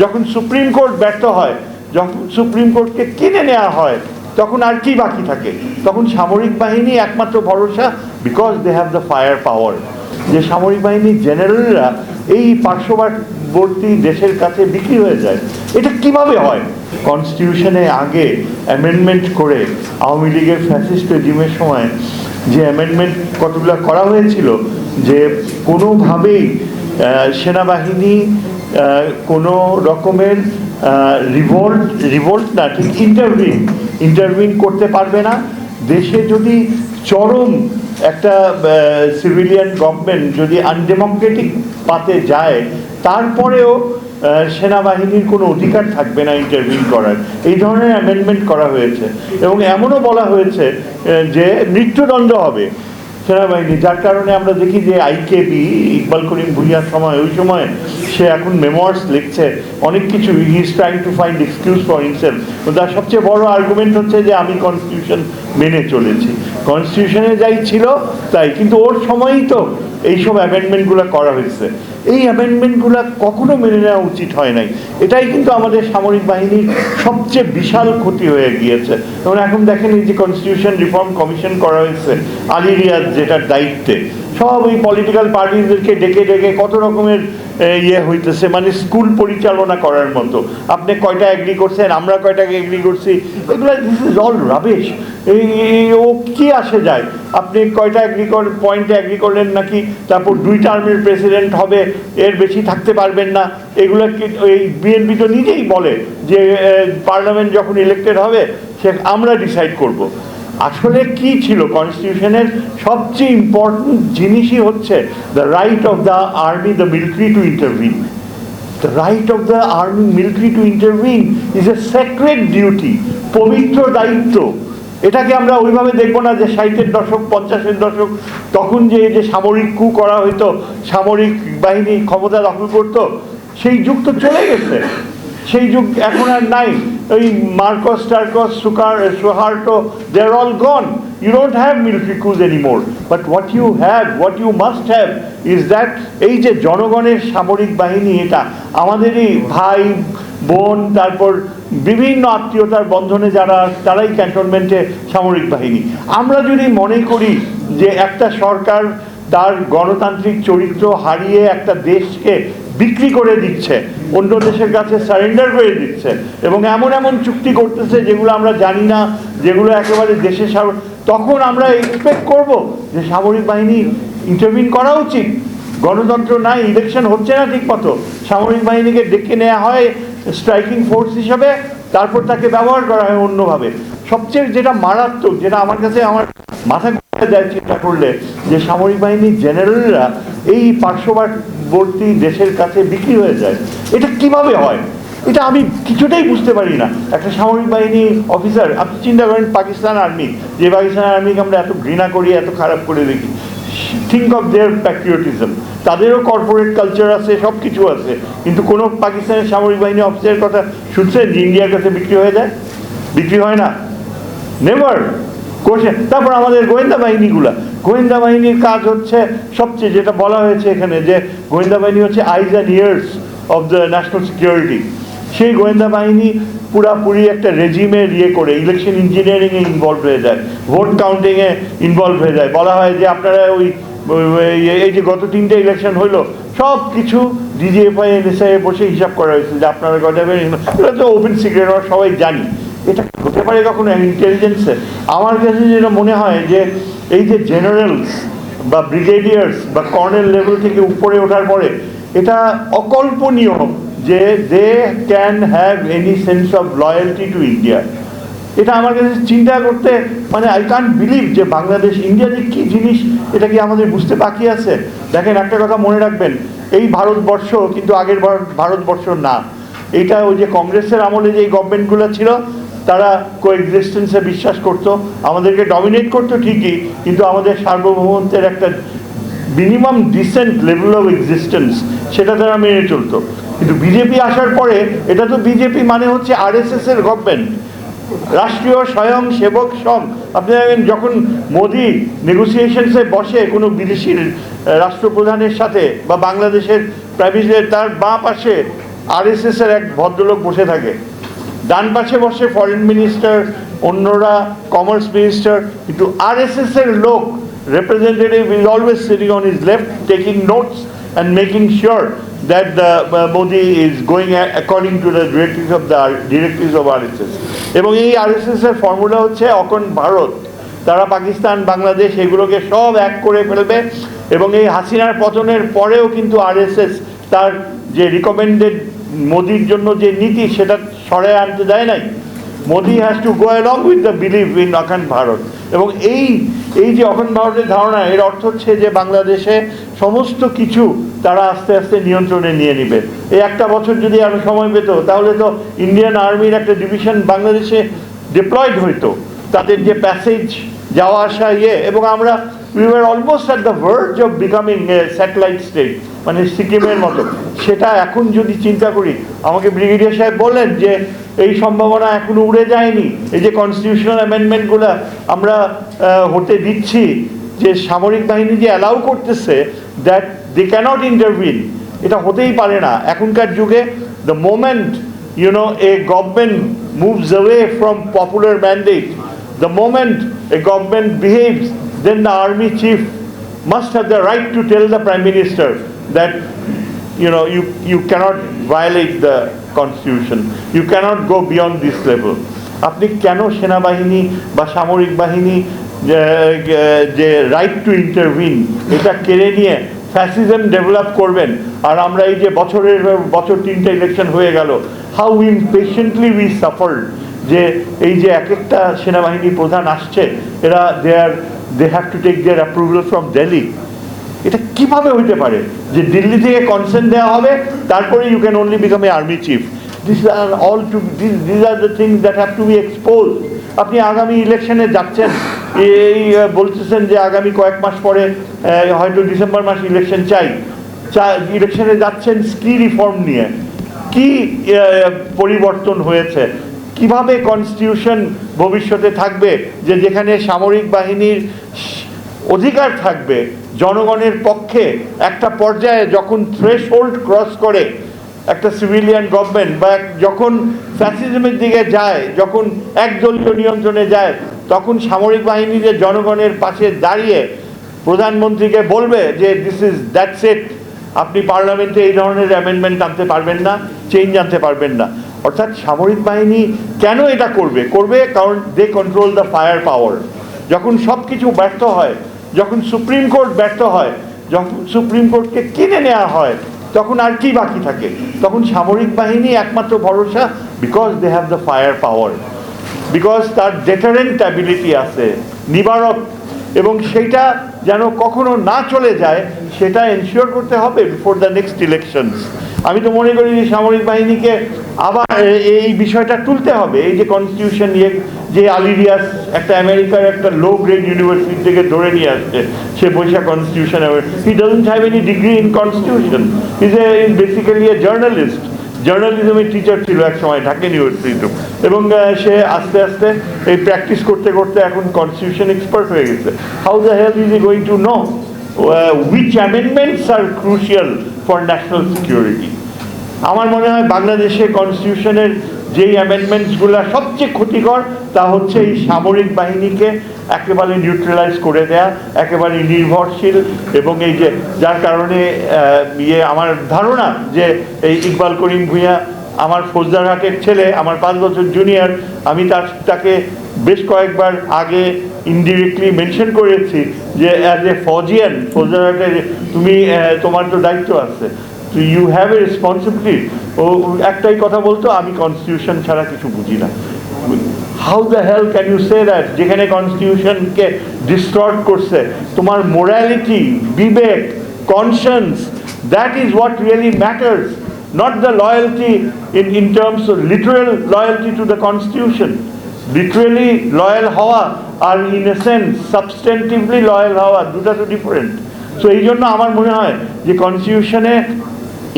যখন supreme court ব্যর্থ হয়, যখন সুপ্রিম কোর্টকে কিনে নেওয়া হয়, তখন আর কি বাকি থাকে? তখন সামরিক বাহিনী একমাত্র ভরসা because they have the fire power যে সামরিক বাহিনীর জেনারেলরা এই পার্শ্ববর্তী দেশের কাছে বিক্রি হয়ে যায়। এটা কীভাবে হয়? কনস্টিটিউশনে আগে অ্যামেন্ডমেন্ট করে আওয়ামী লীগের ফ্যাসিস্ট রেজিমের সময় যে অ্যামেন্ডমেন্ট কতগুলো করা হয়েছিল, যে কোনোভাবেই সেনাবাহিনী কোনো রকমের রিভোল্ট রিভোল্ট না, ঠিক ইন্টারভিউ ইন্টারভিন করতে পারবে না। দেশে যদি চরম একটা সিভিলিয়ান গভর্নমেন্ট যদি আনডেমোক্রেটিক পাতে যায়, তারপরেও সেনাবাহিনীর কোনো অধিকার থাকবে না ইন্টারভিউ করার। এই ধরনের অ্যামেন্ডমেন্ট করা হয়েছে। এবং এমনও বলা হয়েছে যে মৃত্যুদণ্ড হবে। সেনাবাহিনী, যার কারণে আমরা দেখি যে আইকেবি ইকবাল করিম ভুইয়ার সময়, ওই সময় সে এখন মেমোয়ার্স লিখছে, অনেক কিছু he is trying to find excuse for himself তার সবচেয়ে বড় আর্গুমেন্ট হচ্ছে যে আমি কনস্টিটিউশন মেনে চলেছি। কনস্টিটিউশনে যাই ছিল, তাই। কিন্তু ওর সময়ই তো এইসব অ্যামেন্ডমেন্টগুলো করা হয়েছে। এই অ্যামেন্ডমেন্টগুলো কখনো মেনে নেওয়া উচিত হয় নাই। এটাই কিন্তু আমাদের সামরিক বাহিনীর সবচেয়ে বিশাল ক্ষতি হয়ে গিয়েছে। এবং এখন দেখেন এই যে কনস্টিটিউশন রিফর্ম কমিশন করা হয়েছে, আলী রিয়াজ যেটার দায়িত্বে। সব ওই পলিটিক্যাল পার্টিদেরকে ডেকে ডেকে কত রকমের ইয়ে হইতেছে মানে স্কুল পরিচালনা করার মতো। আপনি কয়টা এগ্রি করছেন, আমরা কয়টাকে এগ্রি করছি, এগুলো দিস ইজ অল রাবেশ এই ও কি আসে যায়? আপনি কয়টা এগ্রি পয়েন্টে এগ্রি করলেন নাকি, তারপর দুই টার্মের প্রেসিডেন্ট হবে, এর বেশি থাকতে পারবেন না। এগুলো কি, এই বিএনপি তো নিজেই বলে যে পার্লামেন্ট যখন ইলেক্টেড হবে, সে আমরা ডিসাইড করব। আসলে কি ছিল? কনস্টিটিউশনের সবচেয়ে ইম্পর্টেন্ট জিনিসই হচ্ছে the right of the army the military to interview The right of the army, military to interview is a sacred duty পবিত্র দায়িত্ব। এটাকে আমরা ওইভাবে দেখব না যে ষাটের দশক, পঞ্চাশের দশক, তখন যে যে সামরিক কু করা হইতো, সামরিক বাহিনী ক্ষমতা দখল করতো, সেই যুগ তো চলে গেছে। সেই যুগ এখন আর নাই। ওই মার্কস, টার্কস, sugar, Suharto they are all gone you don't have military coups anymore but what you have what you must have is that এই যে জনগণের সামরিক বাহিনী এটা আমাদেরই ভাই, বোন, তারপর বিভিন্ন আত্মীয়তার বন্ধনে যারা তারাই ক্যান্টনমেন্টে সামরিক বাহিনী। আমরা যদি মনে করি যে একটা সরকার তার গণতান্ত্রিক চরিত্র হারিয়ে একটা দেশকে বিক্রি করে দিচ্ছে, অন্য দেশের কাছে সারেন্ডার করে দিচ্ছে, এবং এমন এমন চুক্তি করতেছে যেগুলো আমরা জানি না, যেগুলো একেবারে দেশে তখন আমরা এক্সপেক্ট করব যে সামরিক বাহিনী ইন্টারভিন করা উচিত। গণতন্ত্র নাই ইলেকশন হচ্ছে না ঠিক মতো সামরিক বাহিনীকে ডেকে নেওয়া হয় স্ট্রাইকিং ফোর্স হিসাবে, তারপর তাকে ব্যবহার করা হয় অন্যভাবে। সবচেয়ে যেটা মারাত্মক, যেটা আমার কাছে আমার মাথা দেয় চিন্তা করলে যে সামরিক বাহিনীর জেনারেলরা এই পার্শ্ববর্তী দেশের কাছে বিক্রি হয়ে যায়। এটা কীভাবে হয়? এটা আমি কিছুটাই বুঝতে পারি না। একটা সামরিক বাহিনী অফিসার আপনি চিন্তা করেন পাকিস্তান আর্মি যে পাকিস্তান আর্মিকে আমরা এত ঘৃণা করি, এত খারাপ করে দেখি। থিঙ্ক অফ দেয়ার প্যাট্রিয়টিজম তাদেরও কর্পোরেট কালচার আছে সব কিছু আছে। কিন্তু কোনো পাকিস্তানের সামরিক বাহিনী অফিসারের কথা শুনছেন যে ইন্ডিয়ার কাছে বিক্রি হয়ে যায়? বিক্রি হয় না? নেভার কোশ্চেন তারপর আমাদের গোয়েন্দা বাহিনীগুলা। গোয়েন্দা বাহিনীর কাজ হচ্ছে সবচেয়ে যেটা বলা হয়েছে এখানে যে গোয়েন্দা বাহিনী হচ্ছে eyes and ears of the national security সেই গোয়েন্দা বাহিনী পুরাপুরি একটা রেজিমের ইয়ে করে ইলেকশন ইঞ্জিনিয়ারিংয়ে ইনভলভ হয়ে যায় ভোট কাউন্টিংয়ে ইনভলভ হয়ে যায়। বলা হয় যে আপনারা ওই এই যে গত তিনটে ইলেকশন হইল সব কিছু ডিজিএফআই এনএসআই বসে হিসাব করা হয়েছে যে আপনারা গজাবেন এটা তো ওপেন সিক্রেট আমরা সবাই জানি। এটা হতে পারে কখনো ইন্টেলিজেন্সে আমার কাছে যেটা মনে হয় যে, এই যে জেনারেলস বা ব্রিগেডিয়ার্স বা কর্নেল লেভেল থেকে উপরে ওঠার পরে, এটা অকল্পনীয় যে they can have any sense of loyalty to India এটা আমার কাছে চিন্তা করতে মানে আই কান্ট বিলিভ যে বাংলাদেশ ইন্ডিয়া যে কী জিনিস, এটা কি আমাদের বুঝতে বাকি আছে? দেখেন, একটা কথা মনে রাখবেন, এই ভারতবর্ষ কিন্তু আগের ভারতবর্ষ না। এটা ওই যে কংগ্রেসের আমলে যে গভর্নমেন্টগুলো ছিল তারা কোএক্সিস্টেন্সে বিশ্বাস করতো, আমাদেরকে ডমিনেট করতো ঠিকই, কিন্তু আমাদের সার্বভৌমত্বের একটা minimum decent level of existence সেটা তারা মেনে চলতো। কিন্তু বিজেপি আসার পরে, এটা তো বিজেপি মানে হচ্ছে আরএসএস এর গভর্নমেন্ট রাষ্ট্রীয় স্বয়ং সেবক সংঘ। আপনি দেখেন, যখন মোদি নেগোসিয়েশনসে বসে কোনো বিদেশি রাষ্ট্রপ্রধানের সাথে বা বাংলাদেশের প্রাইম তার বাঁ পাশে আরএসএস এর এক ভদ্রলোক বসে থাকে ডান পাশে বসে ফরেন মিনিস্টার অন্যরা কমার্স মিনিস্টার কিন্তু আর এর লোক representative is always sitting on is left taking notes and making sure that the Modi is going according to the directive of the directive of R S S এবং এই আর S এর formula হচ্ছে অখণ্ড ভারত। তারা পাকিস্তান, বাংলাদেশ এগুলোকে সব এক করে ফেলবে এবং এই হাসিনার পতনের পরেও কিন্তু আর তার যে রিকমেন্ডেড মোদির জন্য যে নীতি সেটা সরে আনতে দেয় নাই, Modi has to go along with the believe in অখান ভারত। এবং এই এই যে অখান ভারতের ধারণা, এর অর্থ হচ্ছে যে বাংলাদেশে সমস্ত কিছু তারা আস্তে আস্তে নিয়ন্ত্রণে নিয়ে নেবে। এই একটা বছর যদি আরও সময় পেত, তাহলে তো ইন্ডিয়ান আর্মির একটা ডিভিশন বাংলাদেশে ডিপ্লয়েড হইতো। তাদের যে প্যাসেজ যাওয়া আসা ইয়ে এবং আমরা we were almost at the verge of becoming a satellite state মানে সিকিমের মতো। সেটা এখন যদি চিন্তা করি আমাকে ব্রিগেডিয়ার সাহেব বললেন যে এই সম্ভাবনা এখনও উড়ে যায়নি। এই যে কনস্টিটিউশনাল অ্যামেন্ডমেন্টগুলো আমরা হতে দিচ্ছি যে সামরিক বাহিনী যে অ্যালাউ করতেছে দ্যাট দে ক্যানট ইন্টারভিন এটা হতেই পারে না। এখনকার যুগে the moment know, a government moves away from popular mandate, the moment a government behaves, then the army chief must have the right to tell the prime minister that, you know, you, you cannot violate the constitution. You cannot go beyond this level. আপনি কেন সেনাবাহিনী বা সামরিক বাহিনী যে- right two intervene এটা কেড়ে নিয়ে ফ্যাসিজম ডেভেলপ করবেন আর আমরা এই যে বছরের বছর তিনটা ইলেকশন হয়ে গেল হাউ ইমপেশেন্টলি উই সাফার্ড যে এই যে এক একটা সেনাবাহিনী প্রধান আসছে, এরা they are they have to take their approval from Delhi এটা কীভাবে হইতে পারে? যে দিল্লি থেকে কনসেন্ট দেওয়া হবে, তারপরে you can only become a army chief this are all to this this are the things that have to be expose আপনি আগামী ইলেকশনে যাচ্ছেন, এই বলতেছেন যে আগামী কয়েক মাস পরে হয়তো ডিসেম্বর মাস ইলেকশন চাই। ইলেকশনে যাচ্ছেন কি রিফর্ম নিয়ে? কি পরিবর্তন হয়েছে? কীভাবে কনস্টিটিউশন ভবিষ্যতে থাকবে? যে যেখানে সামরিক বাহিনীর অধিকার থাকবে, জনগণের পক্ষে একটা পর্যায়ে যখন থ্রেশ ক্রস করে, একটা সিভিলিয়ান গভর্নমেন্ট বা যখন ফ্যাসিজমের দিকে যায়, যখন একদলীয় নিয়ন্ত্রণে যায়, তখন সামরিক বাহিনী যে জনগণের পাশে দাঁড়িয়ে প্রধানমন্ত্রীকে বলবে যে দিস ইজ দ্যাটস ইট আপনি পার্লামেন্টে এই ধরনের অ্যামেন্ডমেন্ট আনতে পারবেন না চেঞ্জ আনতে পারবেন না। অর্থাৎ সামরিক বাহিনী কেন এটা করবে? করবে কারণ they control the fire power যখন সব কিছু ব্যর্থ হয়, যখন সুপ্রিম কোর্ট ব্যর্থ হয়, যখন সুপ্রিম কোর্টকে কিনে নেওয়া হয়, তখন আর কি বাকি থাকে? তখন সামরিক বাহিনী একমাত্র ভরসা because they have the fire power because তার ডেটারেন্ট অ্যাবিলিটি আছে, নিবারক, এবং সেইটা যেন কখনো না চলে যায়, সেটা এনশিওর করতে হবে বিফোর দ্য নেক্সট ইলেকশনস আমি তো মনে করি যে সামরিক বাহিনীকে আবার এই বিষয়টা তুলতে হবে। এই যে কনস্টিটিউশন নিয়ে যে আলিরিয়াস একটা আমেরিকার একটা লো গ্রেড ইউনিভার্সিটি থেকে ধরে নিয়ে আসছে, সে Boishakh constitution he doesn't have any degree in constitution is a is basically a journalist জার্নালিজমের teacher ছিল এক সময় ঢাকা ইউনিভার্সিটিতে এবং সে আস্তে আস্তে এই প্র্যাকটিস করতে করতে এখন কনস্টিটিউশন এক্সপার্ট হয়ে গেছে। How the hell is he going to know which amendments are crucial for national security আমার মনে হয় বাংলাদেশে কনস্টিটিউশনের যেই অ্যামেন্ডমেন্টসগুলো সবচেয়ে ক্ষতিকর, তা হচ্ছে এই সামরিক বাহিনীকে একেবারে নিউট্রালাইজ করে দেয়া, একেবারে নির্ভরশীল এবং এই যে যার কারণে ইয়ে আমার ধারণা যে এই ইকবাল করিম ভূঁইয়া আমার ফৌজদারহাটের ছেলে, আমার পাঁচ বছর জুনিয়র আমি তার, তাকে বেশ কয়েকবার আগে ইনডিরেক্টলি মেনশন করেছি যে অ্যাজ এ ফজিয়ান ফৌজদারহাটের তুমি তোমার তো দায়িত্ব আছে। তো ইউ হ্যাভ এ রেসপন্সিবিলিটি ও একটাই কথা বলতো আমি কনস্টিটিউশন ছাড়া কিছু বুঝি না। How the hell can you say that যেখানে কনস্টিটিউশনকে ডিস্ট্রট করছে তোমার morality Vivek conscience that is what really matters not the loyalty in, in terms of literal loyalty to the constitution literally loyal হওয়া আর in a sense substantively loyal হওয়া, দুটা তো different so এই জন্য আমার মনে হয় যে কনস্টিটিউশনে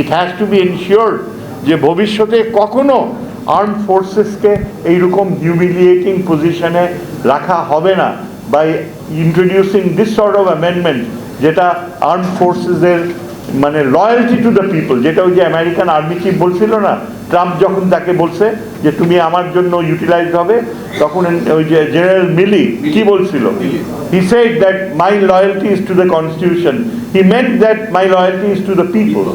it has to be ensure যে ভবিষ্যতে কখনো আর্ম ফোর্সেসকে এইরকম হিউমিলিয়েটিং পজিশনে রাখা হবে না by introducing this sort of amendment যেটা আর্ম ফোর্সেসের মানে লয়্যালটি টু দ্য পিপল যেটা ওই যে আমেরিকান আর্মি চিফ বলছিল না ট্রাম্প যখন তাকে বলছে যে তুমি আমার জন্য ইউটিলাইজ হবে তখন ওই যে জেনারেল মিলি কি বলছিল? He said that my loyalty is to the constitution he meant that my loyalty is to the people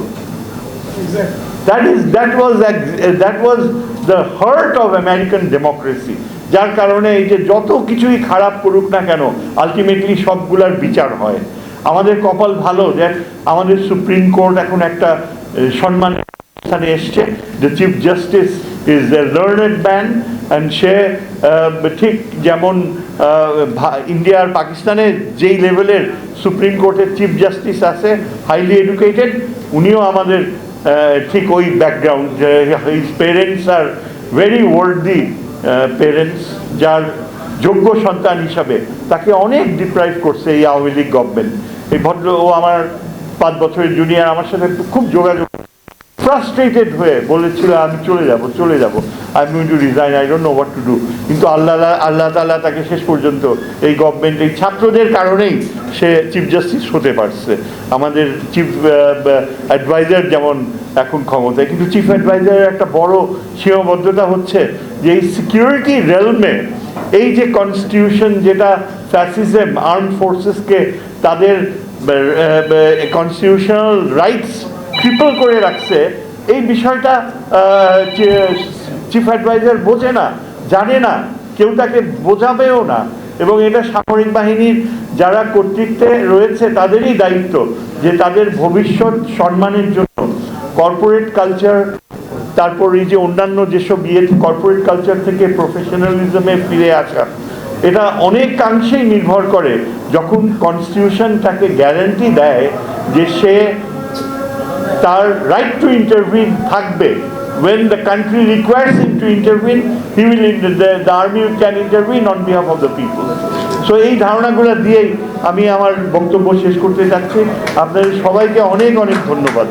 is that was ex- that was the heart of American democracy. যার কারণে এই যে যত কিছুই খারাপ করুক না কেন আলটিমেটলি সবগুলার বিচার হয়। আমাদের কপাল ভালো যে আমাদের সুপ্রিম কোর্ট এখন একটা আহ, স্থানে এসছে the chief justice is a learned man and সে ঠিক যেমন ইন্ডিয়া আর পাকিস্তানে যেই লেভেলের সুপ্রিম কোর্টের চিফ জাস্টিস আছে হাইলি এডুকেটেড উনিও আমাদের ঠিক ওই background his parents are very worthy parents যার যোগ্য সন্তান হিসাবে তাকে অনেক ডিপ্রাইভ করছে এই আওয়ামী লীগ গভর্নমেন্ট এই ভদ্র, ও আমার পাঁচ বছরের জুনিয়র আমার সাথে খুব যোগাযোগ ফ্রাস্ট্রেটেড হয়ে বলেছিল, আমি চলে যাব চলে যাব। I going to resign I don't know what to do কিন্তু আল্লাহ আল্লাহ তাআলা তাকে শেষ পর্যন্ত এই গভর্নমেন্ট এই ছাত্রদের কারণেই সে চিফ জাস্টিস হতে পারছে। আমাদের চিফ অ্যাডভাইজার যেমন এখন ক্ষমতায়, কিন্তু চিফ অ্যাডভাইজারের একটা বড় সীমাবদ্ধতা হচ্ছে যে এই সিকিউরিটি রেলমে এই যে কনস্টিটিউশন যেটা ফ্যাসিজম আর্ম ফোর্সেসকে তাদের কনস্টিটিউশনাল রাইটস ট্রিপল করে রাখছে, এই বিষয়টা চিফ অ্যাডভাইজার বোঝে না, জানে না, কেউ তাকে বোঝাবেও না। এবং এটা সামরিক বাহিনীর যারা কর্তৃত্বে রয়েছে, তাদেরই দায়িত্ব যে তাদের ভবিষ্যৎ সম্মানের জন্য কর্পোরেট কালচার তারপর এই যে অন্যান্য যেসব ইয়ে কর্পোরেট কালচার থেকে প্রফেশনালিজমে ফিরে আসা, এটা অনেকাংশেই নির্ভর করে যখন কনস্টিটিউশন তাকে গ্যারান্টি দেয় যে সে তার রাইট টু ইন্টারভিউ থাকবে when the country requires him to intervene he will the, the army can intervene on behalf of the people so এই ধারণাগুলো দিয়েই আমি আমার বক্তব্য শেষ করতে চাচ্ছি আপনাদের সবাইকে অনেক অনেক ধন্যবাদ